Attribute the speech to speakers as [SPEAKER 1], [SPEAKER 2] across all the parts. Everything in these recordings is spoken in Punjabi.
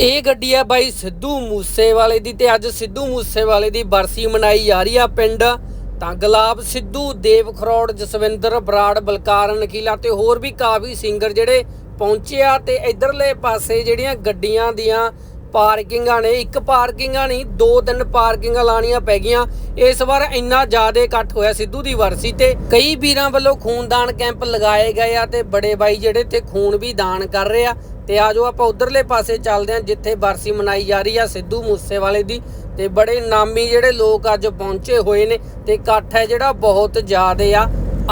[SPEAKER 1] ਇਹ ਗੱਡੀ ਹੈ ਬਾਈ ਸਿੱਧੂ ਮੂਸੇਵਾਲੇ ਦੀ ਤੇ ਅੱਜ ਸਿੱਧੂ ਮੂਸੇਵਾਲੇ ਦੀ ਬਰਸੀ ਮਨਾਈ ਜਾ ਰਹੀ ਆ ਪਿੰਡ ਤਾਂ ਗੁਲਾਬ ਸਿੱਧੂ ਦੇਵ ਖਰੋੜ ਜਸਵਿੰਦਰ, ਬਰਾੜ, ਬਲਕਾਰ ਨਕੀਲਾ ਤੇ ਹੋਰ ਵੀ ਕਾਫੀ ਸਿੰਗਰ ਜਿਹੜੇ ਪਹੁੰਚੇ ਆ ਤੇ ਇਧਰਲੇ ਪਾਸੇ ਜਿਹੜੀਆਂ ਗੱਡੀਆਂ ਦੀਆਂ ਪਾਰਕਿੰਗਾਂ ਨੇ, ਇੱਕ ਪਾਰਕਿੰਗਾਂ ਨਹੀਂ, ਦੋ ਤਿੰਨ ਪਾਰਕਿੰਗਾਂ ਲਾਣੀਆਂ ਪੈ ਗਈਆਂ। ਇਸ ਵਾਰ ਇੰਨਾ ਜ਼ਿਆਦਾ ਇਕੱਠ ਹੋਇਆ ਸਿੱਧੂ ਦੀ ਵਰਸੀ ਤੇ। ਕਈ ਵੀਰਾਂ ਵੱਲੋਂ ਖੂਨਦਾਨ ਕੈਂਪ ਲਗਾਏ ਗਏ ਆ ਤੇ ਬੜੇ ਬਾਈ ਜਿਹੜੇ ਤੇ ਖੂਨ ਵੀ ਦਾਨ ਕਰ ਰਹੇ ਆ। ਤੇ ਆਜੋ ਆਪਾਂ ਉਧਰਲੇ ਪਾਸੇ ਚੱਲਦੇ ਹਾਂ, ਜਿੱਥੇ ਬਰਸੀ ਮਨਾਈ ਜਾ ਰਹੀ ਆ, ਸਿੱਧੂ ਮੂਸੇਵਾਲੇ ਦੀ। ਤੇ ਬੜੇ ਨਾਮੀ ਜਿਹੜੇ ਲੋਕ ਅੱਜ ਪਹੁੰਚੇ ਹੋਏ ਨੇ ਤੇ ਇਕੱਠ ਹੈ ਜਿਹੜਾ ਬਹੁਤ ਜ਼ਿਆਦੇ ਆ।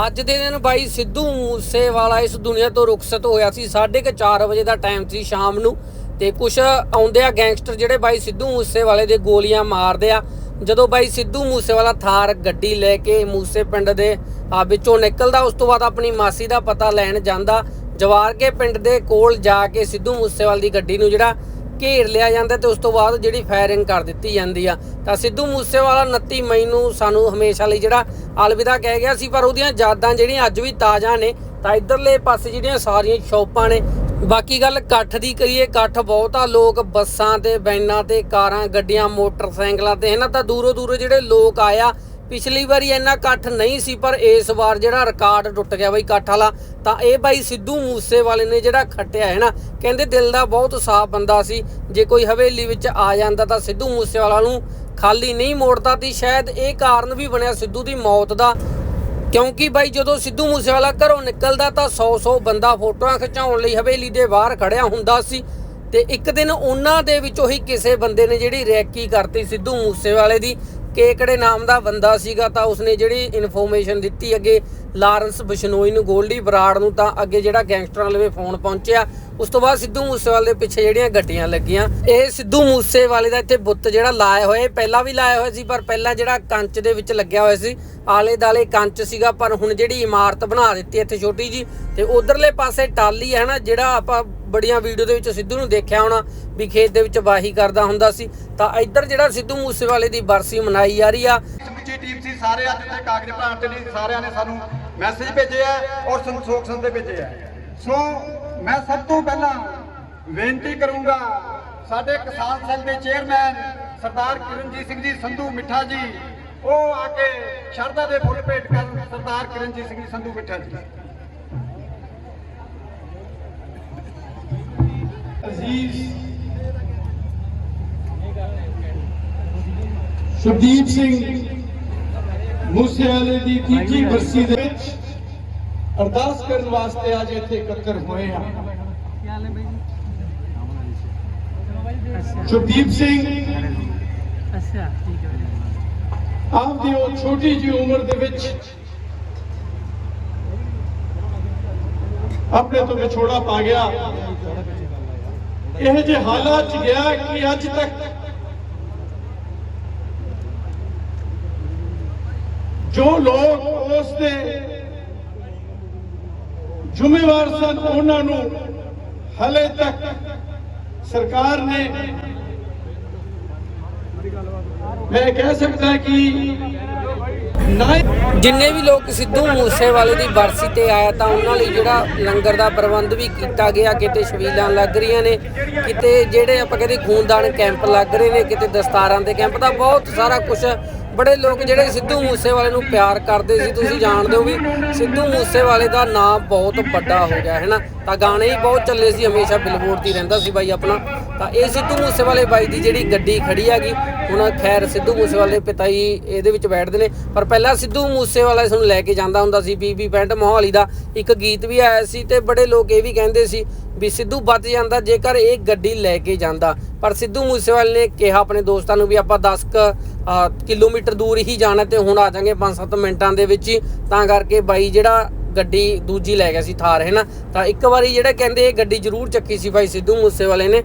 [SPEAKER 1] ਅੱਜ ਦੇ ਦਿਨ ਬਾਈ ਸਿੱਧੂ ਮੂਸੇਵਾਲਾ ਇਸ ਦੁਨੀਆ ਤੋਂ ਰੁਖਸਤ ਹੋਇਆ ਸੀ। 4:30 ਵਜੇ ਦਾ ਟਾਈਮ ਸੀ ਸ਼ਾਮ ਨੂੰ ਤੇ ਕੁਝ ਆਉਂਦੇ ਆ ਗੈਂਗਸਟਰ ਜਿਹੜੇ ਬਾਈ ਸਿੱਧੂ ਮੂਸੇਵਾਲੇ ਦੇ ਗੋਲੀਆਂ ਮਾਰਦੇ ਆ। ਜਦੋਂ ਬਾਈ ਸਿੱਧੂ ਮੂਸੇਵਾਲਾ ਥਾਰ ਗੱਡੀ ਲੈ ਕੇ ਮੂਸੇ ਪਿੰਡ ਦੇ ਵਿੱਚੋਂ ਨਿਕਲਦਾ, ਉਸ ਤੋਂ ਬਾਅਦ ਆਪਣੀ ਮਾਸੀ ਦਾ ਪਤਾ ਲੈਣ ਜਾਂਦਾ ਜਵਾਰ ਕੇ ਪਿੰਡ ਦੇ ਕੋਲ ਜਾ ਕੇ ਸਿੱਧੂ ਮੂਸੇਵਾਲ ਦੀ ਗੱਡੀ ਨੂੰ ਜਿਹੜਾ ਘੇਰ ਲਿਆ ਜਾਂਦਾ ਤੇ ਉਸ ਤੋਂ ਬਾਅਦ ਜਿਹੜੀ ਫਾਇਰਿੰਗ ਕਰ ਦਿੱਤੀ ਜਾਂਦੀ ਆ। ਤਾਂ ਸਿੱਧੂ ਮੂਸੇਵਾਲਾ 29 ਮਈ ਨੂੰ ਸਾਨੂੰ ਹਮੇਸ਼ਾ ਲਈ ਜਿਹੜਾ ਅਲਵਿਦਾ ਕਹਿ ਗਿਆ ਸੀ, ਪਰ ਉਹਦੀਆਂ ਯਾਦਾਂ ਜਿਹੜੀਆਂ ਅੱਜ ਵੀ ਤਾਜ਼ਾ ਨੇ, ਤਾਂ ਇਧਰਲੇ ਪਾਸੇ ਜਿਹੜੀਆਂ ਸਾਰੀਆਂ ਸ਼ੌਪਾਂ ਨੇ। ਬਾਕੀ ਗੱਲ ਇਕੱਠ ਦੀ ਕਰੀਏ, ਇਕੱਠ ਬਹੁਤ ਆ, ਲੋਕ ਬੱਸਾਂ ਤੇ, ਵੈਨਾਂ ਤੇ, ਕਾਰਾਂ, ਗੱਡੀਆਂ, ਮੋਟਰਸਾਈਕਲਾਂ ਤੇ, ਇਹਨਾਂ ਤਾਂ ਦੂਰੋਂ ਦੂਰੋਂ ਜਿਹੜੇ ਲੋਕ ਆਇਆ ਪਿਛਲੀ ਵਾਰੀ ਇੰਨਾ ਇਕੱਠ ਨਹੀਂ ਸੀ, ਪਰ ਇਸ ਵਾਰ ਜਿਹੜਾ ਰਿਕਾਰਡ ਟੁੱਟ ਗਿਆ ਬਈ ਇਕੱਠ ਵਾਲਾ, ਤਾਂ ਇਹ ਬਾਈ ਸਿੱਧੂ ਮੂਸੇ ਵਾਲੇ ਨੇ ਜਿਹੜਾ ਖੱਟਿਆ ਹੈ ਨਾ, ਕਹਿੰਦੇ ਦਿਲ ਦਾ ਬਹੁਤ ਸਾਫ਼ ਬੰਦਾ ਸੀ, ਜੇ ਕੋਈ ਹਵੇਲੀ ਵਿੱਚ ਆ ਜਾਂਦਾ ਤਾਂ ਸਿੱਧੂ ਮੂਸੇ ਵਾਲਾ ਨੂੰ ਖਾਲੀ ਨਹੀਂ ਮੋੜਦਾ ਤੇ, ਸ਼ਾਇਦ ਇਹ ਕਾਰਨ ਵੀ ਬਣਿਆ ਸਿੱਧੂ ਦੀ ਮੌਤ ਦਾ, ਕਿਉਂਕਿ ਬਾਈ ਜਦੋਂ ਸਿੱਧੂ ਮੂਸੇਵਾਲਾ ਘਰੋਂ ਨਿਕਲਦਾ ਤਾਂ 100-100 ਬੰਦਾ ਫੋਟੋਆਂ ਖਿਚਾਉਣ ਲਈ ਹਵੇਲੀ ਦੇ ਬਾਹਰ ਖੜਿਆ ਹੁੰਦਾ ਸੀ, ਤੇ ਇੱਕ ਦਿਨ ਉਹਨਾਂ ਦੇ ਵਿੱਚੋਂ ਹੀ ਕਿਸੇ ਬੰਦੇ ਨੇ ਜਿਹੜੀ ਰੈਕੀ ਕਰਤੀ ਸਿੱਧੂ ਮੂਸੇਵਾਲੇ ਦੀ ਕੇਕੜੇ ਨਾਮ ਦਾ ਬੰਦਾ ਸੀਗਾ ਤਾਂ ਉਸਨੇ ਜਿਹੜੀ ਇਨਫੋਰਮੇਸ਼ਨ ਦਿੱਤੀ ਅੱਗੇ ਲਾਰੈਂਸ ਬਿਸ਼ਨੋਈ ਨੂੰ, ਗੋਲਡੀ ਬਰਾੜ ਨੂੰ, ਤਾਂ ਅੱਗੇ ਜਿਹੜਾ ਗੈਂਗਸਟਰਾਂ ਲਵੇ ਫੋਨ ਪਹੁੰਚਿਆ। ਉਸ ਤੋਂ ਬਾਅਦ ਸਿੱਧੂ ਮੂਸੇਵਾਲੇ ਦੇ ਪਿੱਛੇ ਜਿਹੜੀਆਂ ਗੱਡੀਆਂ ਲੱਗੀਆਂ, ਇਹ ਸਿੱਧੂ ਮੂਸੇਵਾਲੇ ਦਾ ਇੱਥੇ ਬੁੱਤ ਜਿਹੜਾ ਲਾਇਆ ਹੋਇਆ ਪਹਿਲਾਂ ਵੀ ਲਾਇਆ ਹੋਇਆ ਸੀ, ਪਰ ਪਹਿਲਾਂ ਜਿਹੜਾ ਕੰਚ ਦੇ ਵਿੱਚ ਲੱਗਿਆ ਹੋਇਆ ਸੀ ਆਲੇ ਦਾਲੇ ਕੰਚ ਸੀਗਾ, ਪਰ ਹੁਣ ਜਿਹੜੀ ਇਮਾਰਤ ਬਣਾ ਦਿੱਤੀ ਇੱਥੇ ਛੋਟੀ ਜੀ ਤੇ ਉਧਰਲੇ ਪਾਸੇ ਟਾਲੀ ਹੈ ਨਾ, ਜਿਹੜਾ ਆਪਾਂ ਬੜੀਆਂ ਵੀਡੀਓ ਦੇ ਵਿੱਚ ਸਿੱਧੂ ਨੂੰ ਦੇਖਿਆ ਹੋਣਾ ਵੀ ਖੇਤ ਦੇ ਵਿੱਚ ਵਾਹੀ ਕਰਦਾ ਹੁੰਦਾ ਸੀ, ਤਾਂ ਇੱਧਰ ਜਿਹੜਾ ਸਿੱਧੂ ਮੂਸੇਵਾਲੇ ਦੀ ਬਰਸੀ ਮਨਾਈ ਜਾ ਰਹੀ ਆ।
[SPEAKER 2] ਸਮੁੱਚੀ ਟੀਮ ਸੀ, ਸਾਰੇ ਅੱਜ ਤੇ ਕਾਗਜ਼ ਬਣਾਉਣ ਦੇ ਲਈ ਸਾਰਿਆਂ ਨੇ ਸਾਨੂੰ ਮੈਸੇਜ ਭੇਜੇ ਆ ਔਰ ਸੰਤੋਖ ਸੰਦੇ ਭੇਜੇ ਆ। ਸੋ ਮੈਂ ਸਭ ਤੋਂ ਪਹਿਲਾਂ ਬੇਨਤੀ ਕਰੂੰਗਾ ਸਾਡੇ ਕਿਸਾਨ ਸੈੱਲ ਦੇ ਚੇਅਰਮੈਨ ਸਰਦਾਰ ਕਿਰਨਜੀਤ ਸਿੰਘ ਜੀ, ਸੰਧੂ ਮਿੱਠਾ ਜੀ, ਉਹ ਆ ਕੇ ਸ਼ਰਧਾ ਦੇ ਫੁੱਲ ਭੇਟ ਕਰਨ ਸਰਦਾਰ ਕਿਰਨਜੀਤ ਸਿੰਘ ਜੀ, ਸੰਧੂ ਮਿੱਠਾ ਜੀ।
[SPEAKER 3] ਅਜ਼ੀਜ਼ ਸ਼ਬਦੀਪ ਸਿੰਘ ਮੂਸੇਵਾਲੇ ਦੀ ਤੀਜੀ ਬਰਸੀ ਦੇ ਅਰਦਾਸ ਕਰਨ ਵਾਸਤੇ ਅੱਜ ਇੱਥੇ ਇਕੱਤਰ ਹੋਏ ਹਾਂ। ਸ਼ਬਦੀਪ ਸਿੰਘ।
[SPEAKER 1] ਅੱਛਾ ਠੀਕ ਹੈ
[SPEAKER 3] ਆਪ ਦੀ ਉਹ ਛੋਟੀ ਜਿਹੀ ਉਮਰ ਦੇ ਵਿੱਚ ਆਪਣੇ ਤੋਂ ਵਿਛੋੜਾ ਪਾ ਗਿਆ। ਇਹ ਜੇ ਹਾਲਾਤ ਚ ਗਿਆ ਕਿ ਅੱਜ ਤੱਕ ਜੋ ਲੋਕ ਉਸ ਦੇ ਜ਼ਿੰਮੇਵਾਰ ਸਨ ਉਹਨਾਂ ਨੂੰ। ਹਲੇ ਤੱਕ ਸਰਕਾਰ ਨੇ ਮੈਂ ਕਹਿ ਸਕਦਾ ਕਿ
[SPEAKER 1] ਜਿੰਨੇ ਵੀ ਲੋਕ ਸਿੱਧੂ ਮੂਸੇਵਾਲੇ ਦੀ ਬਰਸੀ ਤੇ ਆਇਆ ਤਾਂ ਉਹਨਾਂ ਲਈ ਜਿਹੜਾ ਲੰਗਰ ਦਾ ਪ੍ਰਬੰਧ ਵੀ ਕੀਤਾ ਗਿਆ, ਕਿਤੇ ਛਬੀਲਾਂ ਲੱਗ ਰਹੀਆਂ ਨੇ, ਕਿਤੇ ਜਿਹੜੇ ਆਪਾਂ ਕਹਿੰਦੇ ਖੂਨਦਾਨ ਕੈਂਪ ਲੱਗ ਰਹੇ ਨੇ, ਕਿਤੇ ਦਸਤਾਰਾਂ ਦੇ ਕੈਂਪ ਦਾ ਬਹੁਤ ਸਾਰਾ ਕੁਝ ਬੜੇ ਲੋਕ ਜਿਹੜੇ ਸਿੱਧੂ ਮੂਸੇਵਾਲੇ ਨੂੰ ਪਿਆਰ ਕਰਦੇ ਸੀ, ਤੁਸੀਂ ਜਾਣਦੇ ਹੋ ਵੀ ਸਿੱਧੂ ਮੂਸੇਵਾਲੇ ਦਾ ਨਾਮ ਬਹੁਤ ਵੱਡਾ ਹੋ ਗਿਆ, ਹੈ ਨਾ? ਤਾਂ ਗਾਣੇ ਹੀ ਬਹੁਤ ਚੱਲੇ ਸੀ, ਹਮੇਸ਼ਾ ਬਿਲਬੋਰਡ ਤੇ ਰਹਿੰਦਾ ਸੀ ਬਾਈ ਆਪਣਾ। ਤਾਂ ਇਹ ਸਿੱਧੂ ਮੂਸੇਵਾਲੇ ਬਾਈ ਦੀ ਜਿਹੜੀ ਗੱਡੀ ਖੜੀ ਹੈਗੀ, ਹੁਣ ਖੈਰ ਸਿੱਧੂ ਮੂਸੇਵਾਲੇ ਪਿਤਾ ਜੀ ਇਹਦੇ ਵਿੱਚ ਬੈਠਦੇ ਨੇ, ਪਰ ਪਹਿਲਾਂ ਸਿੱਧੂ ਮੂਸੇਵਾਲਾ ਇਸ ਨੂੰ ਲੈ ਕੇ ਜਾਂਦਾ ਹੁੰਦਾ ਸੀ, ਬੀਬੀ ਪੈਂਟ ਮੋਹਾਲੀ ਦਾ ਇੱਕ ਗੀਤ ਵੀ ਆਇਆ ਸੀ ਤੇ ਬੜੇ ਲੋਕ ਇਹ ਵੀ ਕਹਿੰਦੇ ਸੀ ਵੀ ਸਿੱਧੂ ਬਚ ਜਾਂਦਾ ਜੇਕਰ ਇਹ ਗੱਡੀ ਲੈ ਕੇ ਜਾਂਦਾ। ਪਰ ਸਿੱਧੂ ਮੂਸੇਵਾਲੇ ਨੇ ਕਿਹਾ ਆਪਣੇ ਦੋਸਤਾਂ ਨੂੰ ਵੀ ਆਪਾਂ 10 ਕ ਕਿਲੋਮੀਟਰ ਦੂਰ ਹੀ ਜਾਣਾ ਤੇ ਹੁਣ ਆ ਜਾਾਂਗੇ 5-7 ਮਿੰਟਾਂ ਦੇ ਵਿੱਚ ਹੀ। ਤਾਂ ਕਰਕੇ ਬਾਈ ਜਿਹੜਾ ਗੱਡੀ ਦੂਜੀ ਲੈ ਗਿਆ ਸੀ ਥਾਰ, ਹੈ ਨਾ? ਤਾਂ ਇੱਕ ਵਾਰੀ ਜਿਹੜਾ ਕਹਿੰਦੇ ਇਹ ਗੱਡੀ ਜ਼ਰੂਰ ਚੱਕੀ ਸੀ ਬਾਈ ਸਿੱਧੂ ਮੂਸੇਵਾਲੇ ਨੇ।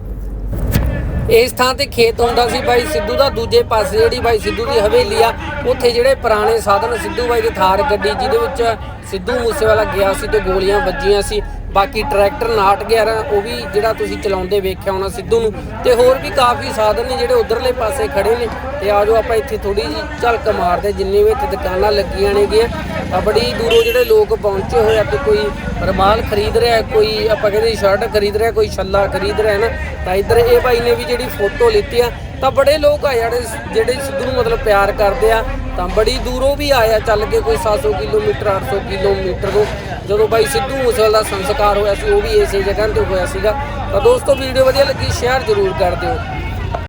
[SPEAKER 1] ਇਸ ਥਾਂ ਤੇ ਖੇਤ ਹੁੰਦਾ ਸੀ ਬਾਈ ਸਿੱਧੂ ਦਾ, ਦੂਜੇ ਪਾਸੇ ਜਿਹੜੀ ਬਾਈ ਸਿੱਧੂ ਦੀ ਹਵੇਲੀ ਆ, ਉੱਥੇ ਜਿਹੜੇ ਪੁਰਾਣੇ ਸਾਧਨ ਸਿੱਧੂ ਬਾਈ ਦੀ ਥਾਰ ਗੱਡੀ ਜਿਹਦੇ ਵਿੱਚ ਸਿੱਧੂ ਮੂਸੇਵਾਲਾ ਗਿਆ ਸੀ ਤੇ ਗੋਲੀਆਂ ਵੱਜੀਆਂ ਸੀ। ਬਾਕੀ ਟਰੈਕਟਰ 911 ਉਹ ਵੀ ਜਿਹੜਾ ਤੁਸੀਂ ਚਲਾਉਂਦੇ ਵੇਖਿਆ ਹੋਣਾ ਸਿੱਧੂ ਨੂੰ। ਤੇ ਹੋਰ ਵੀ ਕਾਫੀ ਸਾਧਨ ਨੇ ਜਿਹੜੇ ਉਧਰਲੇ ਪਾਸੇ ਖੜੇ ਨੇ। ਤੇ ਆਜੋ ਆਪਾਂ ਇੱਥੇ ਥੋੜੀ ਜੀ ਝਲਕ ਮਾਰਦੇ ਜਿੰਨੇ ਵੀ ਇੱਥੇ ਦੁਕਾਨਾਂ ਲੱਗੀਆਂ ਨੇਗੀਆਂ। ਆ ਬੜੀ ਦੂਰੋਂ ਜਿਹੜੇ ਲੋਕ ਪਹੁੰਚੇ ਹੋਏ ਆ ਤੇ ਕੋਈ ਰਮਾਲ ਖਰੀਦ ਰਿਹਾ, ਕੋਈ ਆਪਾਂ ਕਹਿੰਦੇ ਸ਼ਰਟ ਖਰੀਦ ਰਿਹਾ, ਕੋਈ ਛੱਲਾ ਖਰੀਦ ਰਿਹਾ ਹੈ ਨਾ, ਤਾਂ ਇੱਧਰ ਇਹ ਭਾਈ ਨੇ ਵੀ ਜਿਹੜੀ ਫੋਟੋ ਲਿੱਤੀ ਆ, ਤਾਂ ਬੜੇ ਲੋਕ ਆ ਜਿਹੜੇ ਜਿਹੜੇ ਸਿੱਧੂ ਨੂੰ ਮਤਲਬ ਪਿਆਰ ਕਰਦੇ ਆ। ਤਾਂ ਬੜੀ ਦੂਰੋਂ ਵੀ ਆਇਆ ਚੱਲ ਕੇ ਕੋਈ 700 ਕਿਲੋਮੀਟਰ 800 ਕਿਲੋਮੀਟਰ ਤੋਂ। ਜਦੋਂ ਬਾਈ ਸਿੱਧੂ ਮੂਸੇਵਾਲਾ ਦਾ ਸੰਸਕਾਰ ਹੋਇਆ ਸੀ, ਉਹ ਵੀ ਇਸੇ ਜਗ੍ਹਾ ਤੇ ਹੋਇਆ ਸੀਗਾ। ਤਾਂ ਦੋਸਤੋ, ਵੀਡੀਓ ਵਧੀਆ ਲੱਗੀ, ਸ਼ੇਅਰ ਜ਼ਰੂਰ ਕਰ ਦਿਓ।